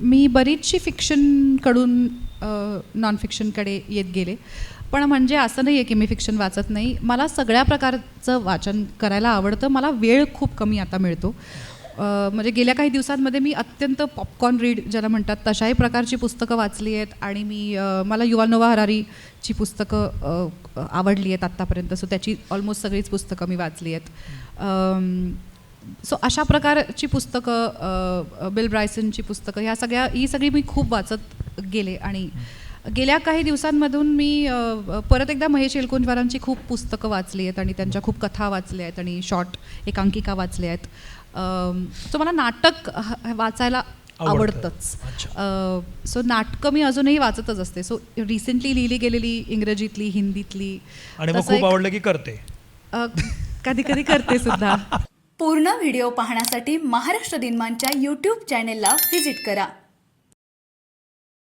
मी बरीचशी फिक्शनकडून नॉन फिक्शनकडे येत गेले. पण म्हणजे असं नाही आहे की मी फिक्शन वाचत नाही. मला सगळ्या प्रकारचं वाचन करायला आवडतं. मला वेळ खूप कमी आता मिळतो. म्हणजे गेल्या काही दिवसांमध्ये मी अत्यंत पॉपकॉर्न रीड ज्याला म्हणतात तशाही प्रकारची पुस्तकं वाचली आहेत आणि मी मला युवानोवा हरारीची पुस्तकं आवडली आहेत आत्तापर्यंत. सो त्याची ऑलमोस्ट सगळीच पुस्तकं मी वाचली आहेत. सो अशा प्रकारची पुस्तकं बिल ब्रायसनची पुस्तकं ह्या सगळ्या ही सगळी मी खूप वाचत गेले आणि गेल्या काही दिवसांमधून मी परत एकदा महेश एलकुंचवारांची खूप पुस्तकं वाचली आहेत आणि त्यांच्या खूप कथा वाचल्या आहेत आणि शॉर्ट एकांकिका वाचल्या आहेत. सो मला नाटक वाचायला आवडतं. आवडतंच. सो नाटकं मी अजूनही वाचतच असते. सो रिसेंटली लिहिली गेलेली इंग्रजीतली हिंदीतली. खूप आवडलं की करते. कधी कधी करते सुद्धा. पूर्ण व्हिडिओ पाहण्यासाठी महाराष्ट्र दिनमानच्या यूट्यूब चॅनेलला व्हिजिट करा.